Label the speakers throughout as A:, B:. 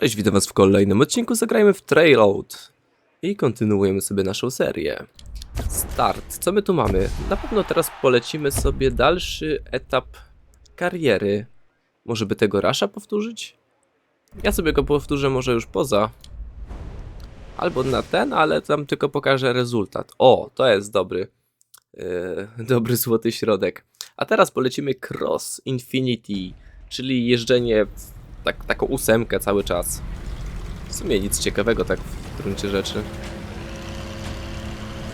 A: Cześć, witam was w kolejnym odcinku. Zagrajmy w Trailout i kontynuujemy sobie naszą serię. Start. Co my tu mamy? Na pewno teraz polecimy sobie dalszy etap kariery. Może by tego Rasha powtórzyć? Ja sobie go powtórzę może już poza. Albo na ten, ale tam tylko pokażę rezultat. O, to jest dobry. Yy, dobry złoty środek. A teraz polecimy Cross Infinity, czyli jeżdżenie w tak, taką ósemkę cały czas. W sumie nic ciekawego tak w gruncie rzeczy.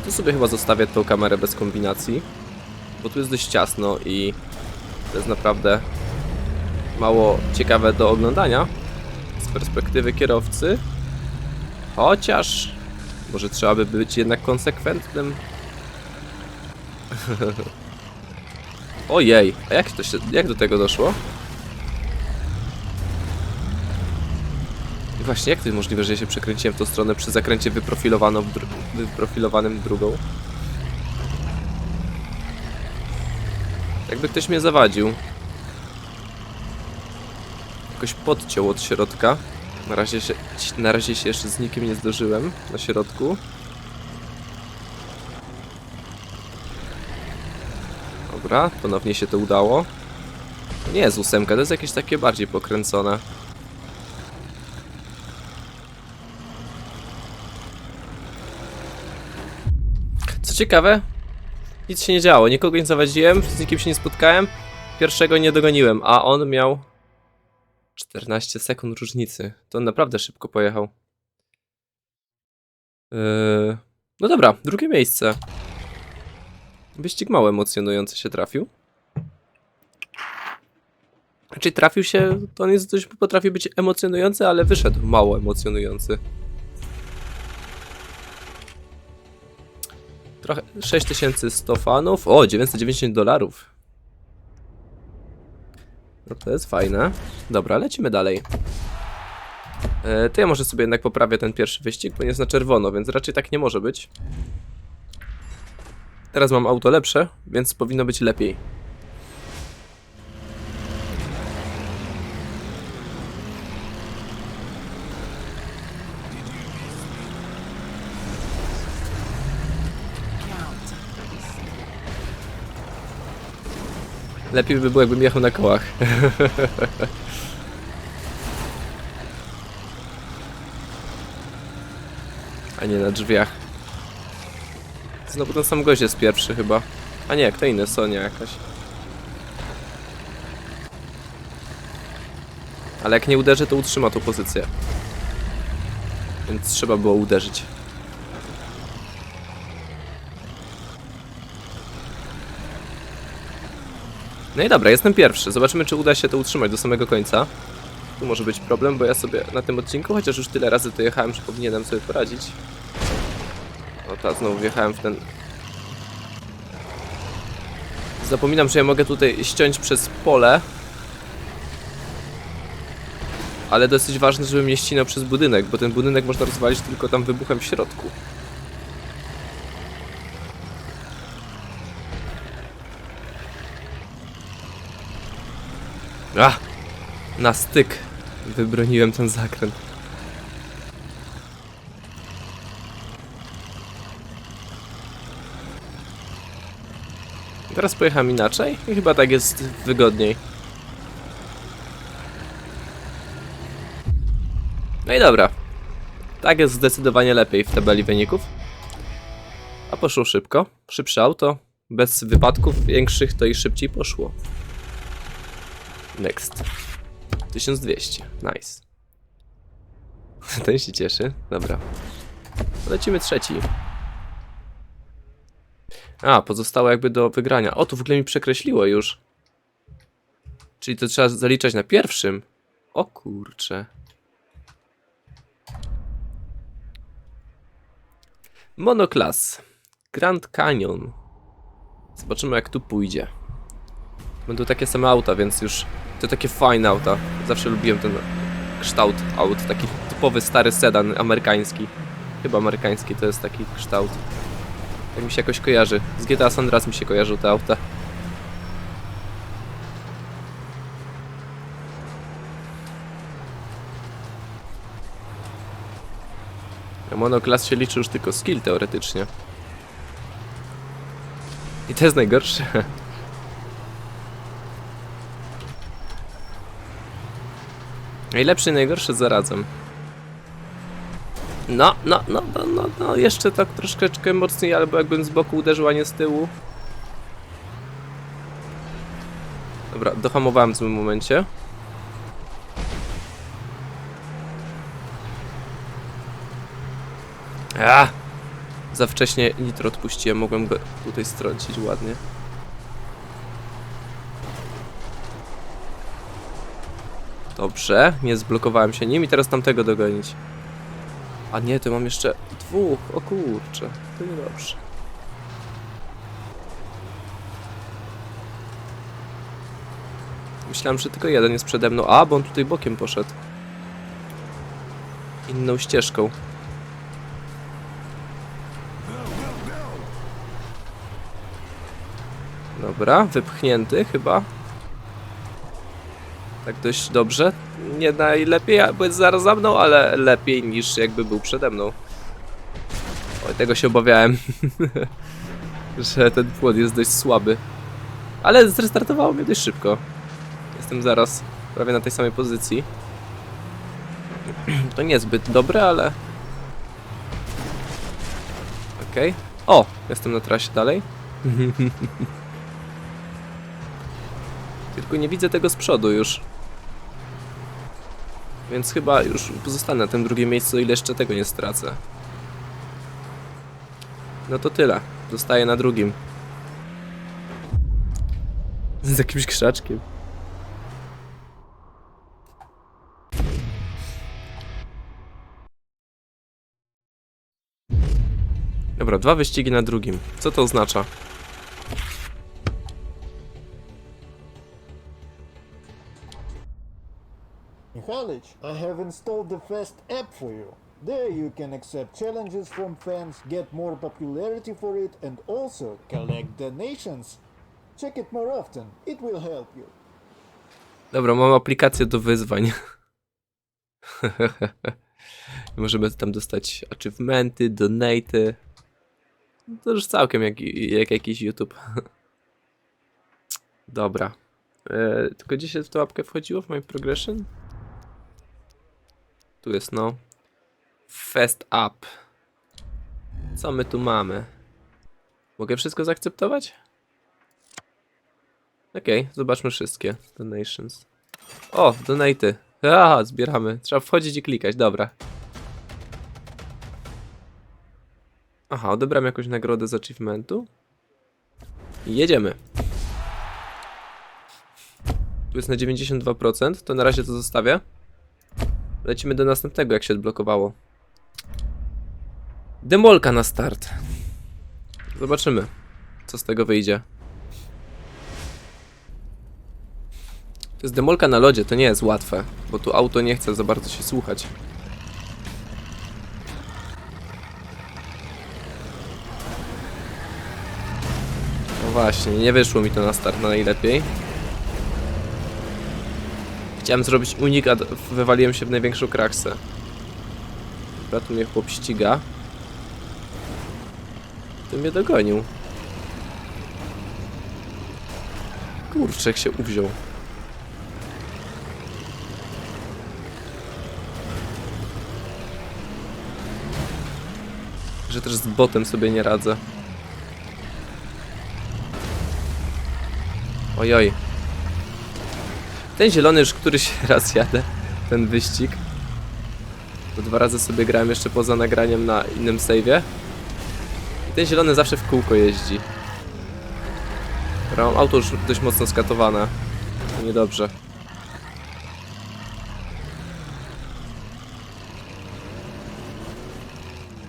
A: Tu sobie chyba zostawię tą kamerę bez kombinacji, bo tu jest dość ciasno i to jest naprawdę mało ciekawe do oglądania z perspektywy kierowcy. Chociaż może trzeba by być jednak konsekwentnym. Ojej, a jak to się, jak do tego doszło? I Właśnie, jak to jest możliwe, że ja się przekręciłem w tą stronę przy zakręcie wyprofilowaną wyprofilowanym drugą? Jakby ktoś mnie zawadził. Jakoś podciął od środka. Na razie się, na razie się jeszcze z nikim nie zderzyłem na środku. Dobra, ponownie się to udało. Nie jest ósemka, to jest jakieś takie bardziej pokręcone. Co ciekawe, nic się nie działo, nikogo nie zawadziłem, z nikim się nie spotkałem, pierwszego nie dogoniłem, a on miał 14 sekund różnicy. To on naprawdę szybko pojechał. Yy... No dobra, drugie miejsce. Wyścig mało emocjonujący się trafił. Znaczy trafił się, to on jest dość, potrafi być emocjonujący, ale wyszedł mało emocjonujący. Trochę 6100 fanów. O, 990 dolarów. No to jest fajne. Dobra, lecimy dalej. E, to ja może sobie jednak poprawię ten pierwszy wyścig, bo nie jest na czerwono, więc raczej tak nie może być. Teraz mam auto lepsze, więc powinno być lepiej. Lepiej by było, jakbym jechał na kołach. A nie na drzwiach. Znowu ten sam gość jest pierwszy chyba. A nie, kto inny, Sonia jakaś. Ale jak nie uderzy, to utrzyma tą pozycję. Więc trzeba było uderzyć. No i dobra, jestem pierwszy. Zobaczymy, czy uda się to utrzymać do samego końca. Tu może być problem, bo ja sobie na tym odcinku, chociaż już tyle razy to jechałem, że powinienem sobie poradzić. O tak, znowu wjechałem w ten... Zapominam, że ja mogę tutaj ściąć przez pole. Ale dosyć ważne, żebym nie ścinał przez budynek, bo ten budynek można rozwalić tylko tam wybuchem w środku. A! Na styk wybroniłem ten zakręt. Teraz pojechałem inaczej i chyba tak jest wygodniej. No i dobra. Tak jest zdecydowanie lepiej w tabeli wyników. A poszło szybko. Szybsze auto. Bez wypadków większych to i szybciej poszło. Next. 1200. Nice. Ten się cieszy. Dobra. Lecimy trzeci. A, pozostało jakby do wygrania. O, tu w ogóle mi przekreśliło już. Czyli to trzeba zaliczać na pierwszym. O kurcze. Monoklas. Grand Canyon. Zobaczymy jak tu pójdzie. Będą takie same auta, więc już to takie fajne auta. Zawsze lubiłem ten kształt aut, taki typowy stary sedan amerykański. Chyba amerykański to jest taki kształt. Tak mi się jakoś kojarzy. Z GTA San Andreas mi się kojarzą te auta. Monoklas się liczy już tylko skill teoretycznie. I to jest najgorsze. Najlepszy i najgorszy zarazem. No, no, no, no, no, no, jeszcze tak troszeczkę mocniej, albo jakbym z boku uderzył, a nie z tyłu. Dobra, dohamowałem w złym momencie. A! Za wcześnie nitro odpuściłem, mogłem go tutaj strącić ładnie. Dobrze, nie zblokowałem się nim i teraz tamtego dogonić. A nie, to mam jeszcze dwóch, o kurczę, to niedobrze. Myślałem, że tylko jeden jest przede mną. A, bo on tutaj bokiem poszedł. Inną ścieżką. Dobra, wypchnięty chyba. Tak dość dobrze. Nie najlepiej, bo jest zaraz za mną, ale lepiej niż jakby był przede mną. Oj, tego się obawiałem. że ten płot jest dość słaby. Ale zrestartowało mnie dość szybko. Jestem zaraz prawie na tej samej pozycji. To niezbyt dobre, ale... Okej. O! Jestem na trasie dalej. Tylko nie widzę tego z przodu już. Więc chyba już pozostanę na tym drugim miejscu, ile jeszcze tego nie stracę. No to tyle. Zostaję na drugim. Z jakimś krzaczkiem. Dobra, dwa wyścigi na drugim. Co to oznacza?
B: Michalic, I have installed the Fast app for you. There you can accept challenges from fans, get more popularity for it, and also collect donations. Check it more often, it will help you.
A: Dobra, mam aplikację do wyzwań. Możemy tam dostać achievementy, donaty. No To już całkiem jak, jak jakiś YouTube. Dobra. E, tylko gdzie się w tą łapkę wchodziło w moim progression? Tu jest no. Fast up. Co my tu mamy? Mogę wszystko zaakceptować? Okej, zobaczmy wszystkie. Donations. O, donaty. A, zbieramy. Trzeba wchodzić i klikać, dobra. Aha, odebrałem jakąś nagrodę z achievementu. I jedziemy. Tu jest na 92%, to na razie to zostawię. Lecimy do następnego, jak się odblokowało. Demolka na start. Zobaczymy, co z tego wyjdzie. To jest demolka na lodzie, to nie jest łatwe, bo tu auto nie chce za bardzo się słuchać. No właśnie, nie wyszło mi to na start na najlepiej. Chciałem zrobić unik, a wywaliłem się w największą kraksę. Dobra, tu mnie chłop ściga. To mnie dogonił. Kurczę, jak się uwziął. Że też z botem sobie nie radzę. Ojoj. Ten zielony już któryś raz jadę, ten wyścig. To dwa razy sobie grałem jeszcze poza nagraniem na innym save'ie. I ten zielony zawsze w kółko jeździ. Dobra, mam auto już dość mocno skatowane. To niedobrze.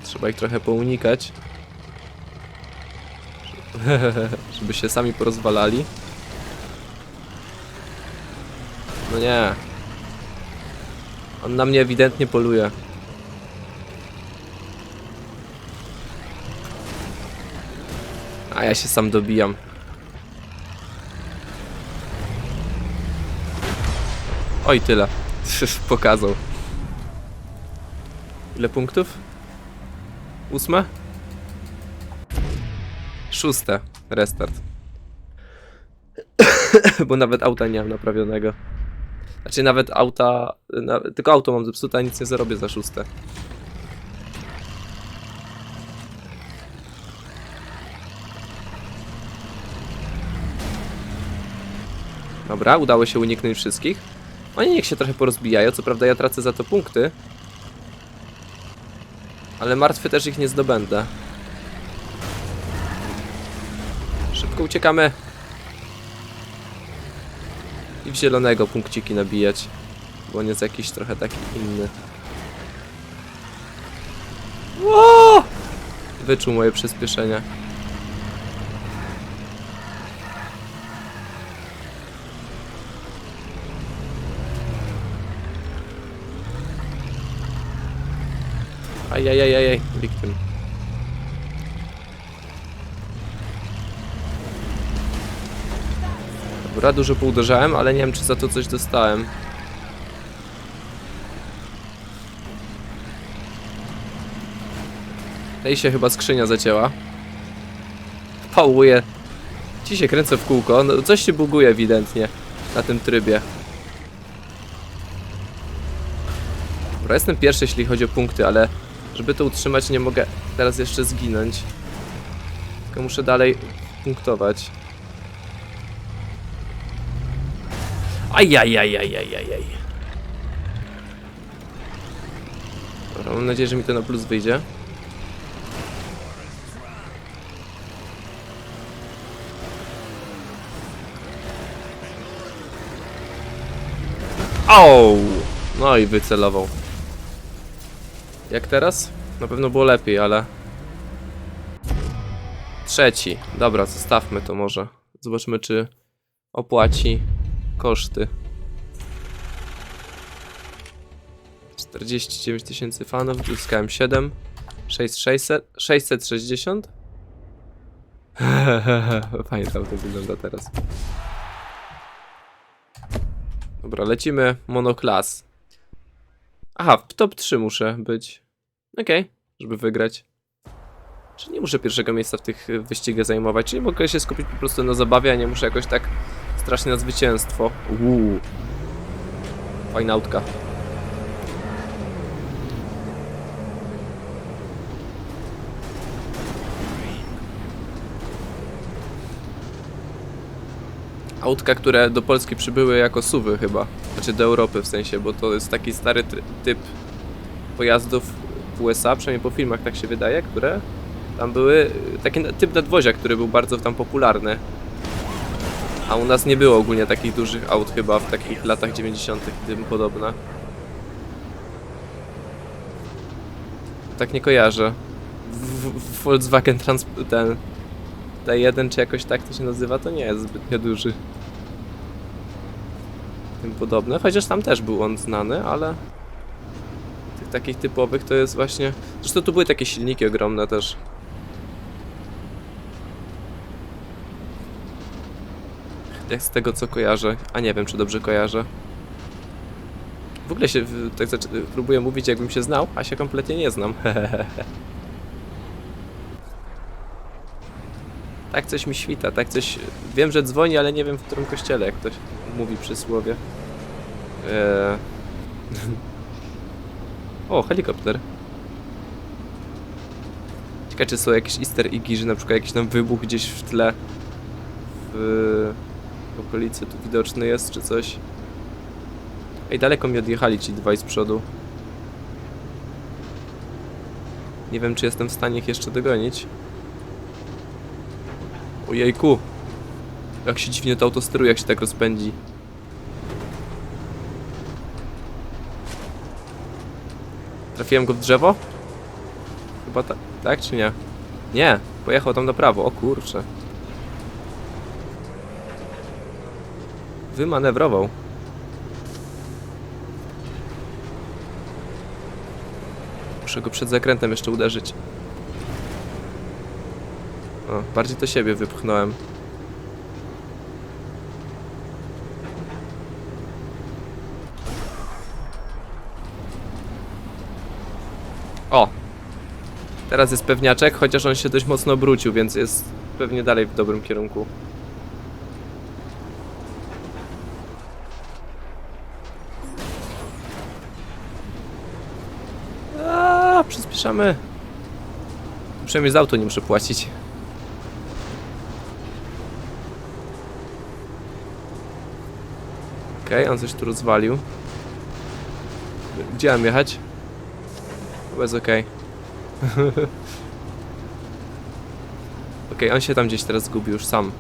A: Trzeba ich trochę pounikać. Żeby się sami porozwalali. No nie. On na mnie ewidentnie poluje. A ja się sam dobijam. Oj, tyle. Pokazał. Ile punktów? Ósme? Szóste. Restart. Bo nawet auta nie mam naprawionego. Znaczy nawet auta... Na, tylko auto mam zepsute, a nic nie zarobię za szóste. Dobra, udało się uniknąć wszystkich. Oni niech się trochę porozbijają, co prawda ja tracę za to punkty. Ale martwy też ich nie zdobędę. Szybko uciekamy. W zielonego punkciki nabijać. Bo on jest jakiś trochę taki inny. Ło! Wyczuł moje przyspieszenie. Ajajajajaj, victim. Dobra, dużo pouderzałem, ale nie wiem czy za to coś dostałem. Tej się chyba skrzynia zacięła. Pałuję. Ci się kręcę w kółko. No, coś się buguje ewidentnie na tym trybie. Dobra, jestem pierwszy jeśli chodzi o punkty, ale żeby to utrzymać nie mogę teraz jeszcze zginąć. Tylko muszę dalej punktować. Ajajajajajajaj. Dobra, mam nadzieję, że mi to na plus wyjdzie. Au! No i wycelował. Jak teraz? Na pewno było lepiej, ale... Trzeci. Dobra, zostawmy to może. Zobaczmy, czy opłaci koszty. 49 tysięcy fanów, uzyskałem 7. 6600, 660? Fajnie to wygląda teraz. Dobra, lecimy monoklas. Aha, w top 3 muszę być. Okej, żeby wygrać. Czyli nie muszę pierwszego miejsca w tych wyścigach zajmować, czyli mogę się skupić po prostu na zabawie, a nie muszę jakoś tak strasznie na zwycięstwo. Uuu. Fajna autka. Autka, które do Polski przybyły jako suwy chyba. Znaczy do Europy w sensie, bo to jest taki stary typ pojazdów w USA, przynajmniej po filmach tak się wydaje, które tam były, taki typ nadwozia, który był bardzo tam popularny. A u nas nie było ogólnie takich dużych aut chyba w takich latach 90. i tym podobne. Tak nie kojarzę. W- Volkswagen Trans... ten... T1 czy jakoś tak to się nazywa, to nie jest zbytnio duży. Tym podobne, chociaż tam też był on znany, ale... Tych takich typowych to jest właśnie... Zresztą tu były takie silniki ogromne też. Jak z tego co kojarzę, a nie wiem czy dobrze kojarzę. W ogóle się tak próbuję mówić jakbym się znał, a się kompletnie nie znam. tak coś mi świta, tak coś... Wiem, że dzwoni, ale nie wiem w którym kościele, jak ktoś mówi przysłowie. Eee... o, helikopter. Ciekawe, czy są jakieś easter eggi, że na przykład jakiś tam wybuch gdzieś w tle w okolicy tu widoczny jest, czy coś. Ej, daleko mi odjechali ci dwaj z przodu. Nie wiem, czy jestem w stanie ich jeszcze dogonić. Ojejku! Jak się dziwnie to auto steruje, jak się tak rozpędzi. Trafiłem go w drzewo? Chyba tak, tak czy nie? Nie, pojechał tam na prawo, o kurczę. Wymanewrował. Muszę go przed zakrętem jeszcze uderzyć. O, bardziej to siebie wypchnąłem. O! Teraz jest pewniaczek, chociaż on się dość mocno obrócił, więc jest pewnie dalej w dobrym kierunku. Przyspieszamy. Przynajmniej z auto nie muszę płacić. Okej, on coś tu rozwalił. Gdzie mam jechać? Chyba jest okej. Okej, on się tam gdzieś teraz zgubił już sam.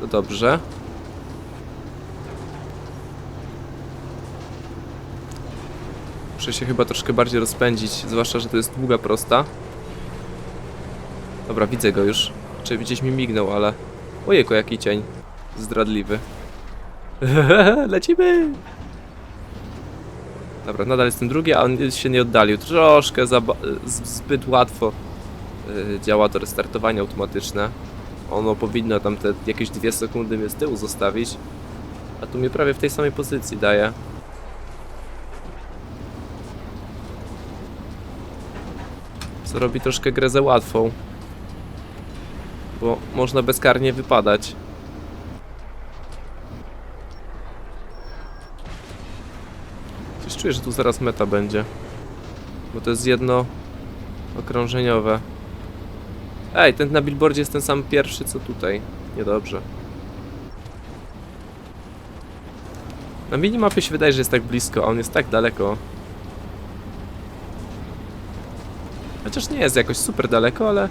A: To dobrze. Muszę się chyba troszkę bardziej rozpędzić, zwłaszcza, że to jest długa prosta. Dobra, widzę go już. Czy gdzieś mi mignął, ale... Ojejku, jaki cień. Zdradliwy. Lecimy! Dobra, nadal jestem drugi, a on się nie oddalił. Troszkę za zbyt łatwo y, działa to restartowanie automatyczne. Ono powinno tam te jakieś dwie sekundy mnie z tyłu zostawić. A tu mnie prawie w tej samej pozycji daje. Co robi troszkę grę za łatwą. Bo można bezkarnie wypadać. Coś czuję, że tu zaraz meta będzie. Bo to jest jedno okrążeniowe. Ej, ten na billboardzie jest ten sam pierwszy co tutaj. Niedobrze. Na minimapie się wydaje, że jest tak blisko, a on jest tak daleko. Chociaż nie jest jakoś super daleko, ale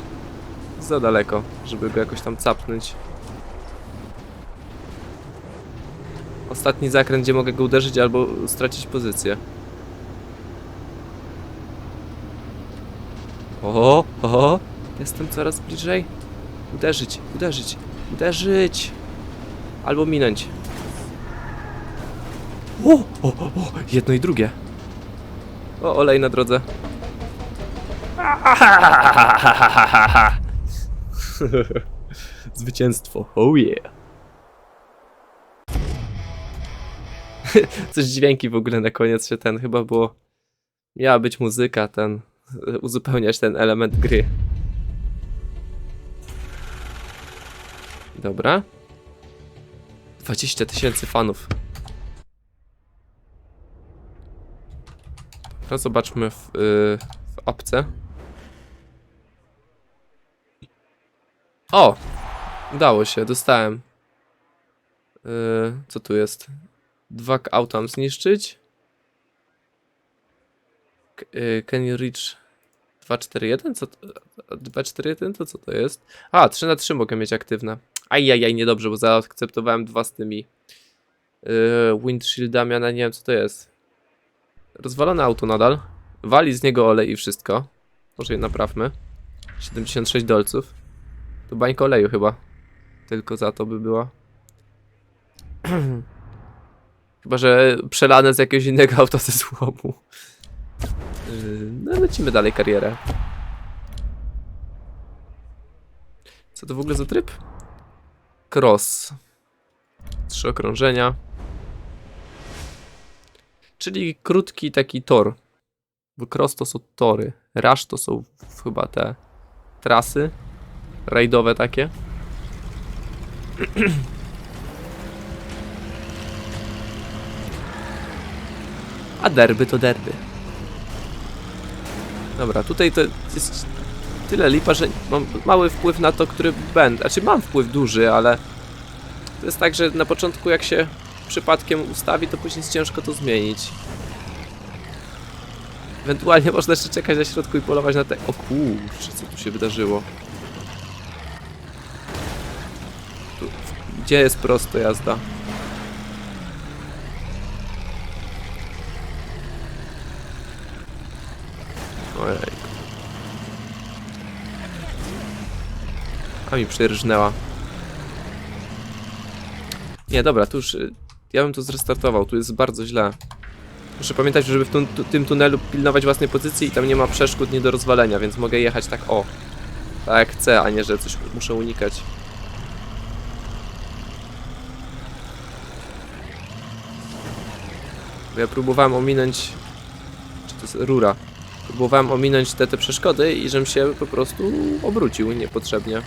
A: za daleko, żeby go jakoś tam capnąć. Ostatni zakręt, gdzie mogę go uderzyć albo stracić pozycję. O, o, jestem coraz bliżej. Uderzyć, uderzyć, uderzyć. Albo minąć. O, o, o, jedno i drugie. O, olej na drodze. Zwycięstwo, oh yeah. Coś dźwięki w ogóle na koniec się ten chyba było. Miała być muzyka, ten. Uzupełniać ten element gry. Dobra. 20 tysięcy fanów. Dobra, zobaczmy w, yy, w apce. O! Udało się, dostałem. Yy, co tu jest? Dwa autam zniszczyć. K y, can you reach 241? Co to? 241 to co to jest? A, 3 na 3 mogę mieć aktywne. Ajajaj, niedobrze, bo zaakceptowałem dwa z tymi yy, windshieldami, a nie wiem co to jest. Rozwalone auto nadal. Wali z niego olej i wszystko. Może je naprawmy. 76 dolców. To bańka oleju chyba. Tylko za to by była. Chyba, że przelane z jakiegoś innego auta ze złomu. Yy, No, lecimy dalej karierę. Co to w ogóle za tryb? Cross. Trzy okrążenia. Czyli krótki taki tor. Bo cross to są tory. Rush to są chyba te trasy rajdowe takie. A derby to derby. Dobra, tutaj to jest tyle lipa, że mam mały wpływ na to, który będę. Znaczy mam wpływ duży, ale to jest tak, że na początku jak się przypadkiem ustawi, to później jest ciężko to zmienić. Ewentualnie można jeszcze czekać na środku i polować na te... O kurczę, co tu się wydarzyło? Tu, gdzie jest prosto jazda? Ojej. A mi przyrżnęła. Nie, dobra, tu już... y, Ja bym to zrestartował, tu jest bardzo źle. Muszę pamiętać, żeby w tu, tu, tym tunelu pilnować własnej pozycji i tam nie ma przeszkód nie do rozwalenia, więc mogę jechać tak o. Tak jak chcę, a nie, że coś muszę unikać. Bo ja próbowałem ominąć... Czy to jest rura? Próbowałem ominąć te, te przeszkody i żem się po prostu obrócił niepotrzebnie.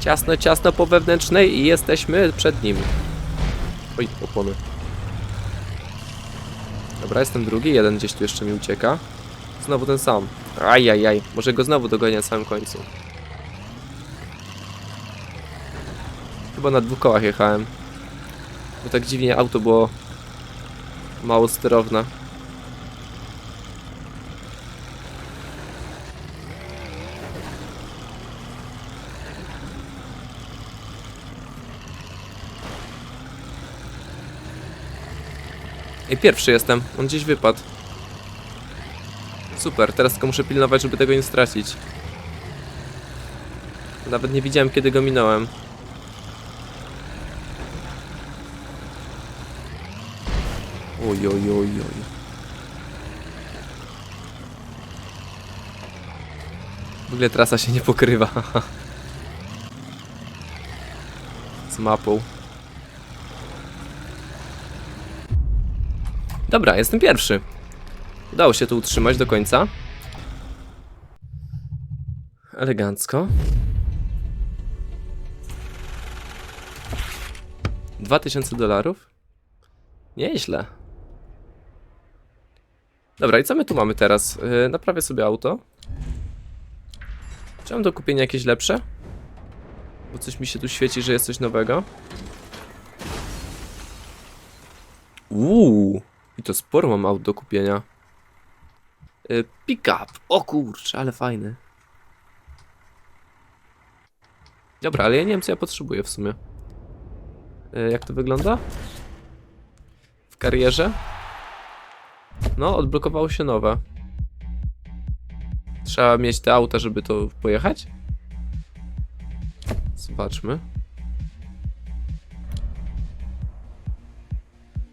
A: Ciasno, ciasno po wewnętrznej i jesteśmy przed nim. Oj, opony. Dobra, jestem drugi, jeden gdzieś tu jeszcze mi ucieka. Znowu ten sam. Ajajaj, może go znowu dogonię na samym końcu. Chyba na dwóch kołach jechałem. Bo tak dziwnie auto było mało sterowne. I pierwszy jestem, on gdzieś wypadł. Super, teraz tylko muszę pilnować, żeby tego nie stracić. Nawet nie widziałem, kiedy go minąłem. Oj, oj, oj, oj. W ogóle trasa się nie pokrywa. Z mapą. Dobra, jestem pierwszy. Udało się to utrzymać do końca. Elegancko. 2000 dolarów? Nieźle. Dobra, i co my tu mamy teraz? Yy, naprawię sobie auto. Czy mam do kupienia jakieś lepsze? Bo coś mi się tu świeci, że jest coś nowego. Uuu, i to sporo mam aut do kupienia. Yy, pick-up. O kurczę, ale fajny. Dobra, ale ja nie wiem, co ja potrzebuję w sumie. Yy, jak to wygląda? W karierze? No, odblokowało się nowe. Trzeba mieć te auta, żeby to pojechać? Zobaczmy.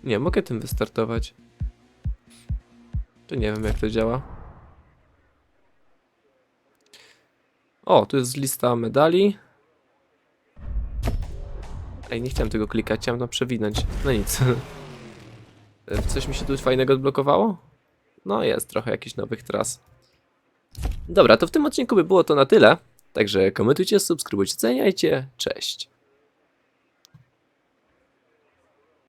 A: Nie, mogę tym wystartować. To nie wiem, jak to działa. O, tu jest lista medali. Ej, nie chciałem tego klikać, chciałem tam przewinąć. No nic. E, Coś mi się tu fajnego odblokowało? No jest trochę jakichś nowych tras. Dobra, to w tym odcinku by było to na tyle. Także komentujcie, subskrybujcie, oceniajcie. Cześć.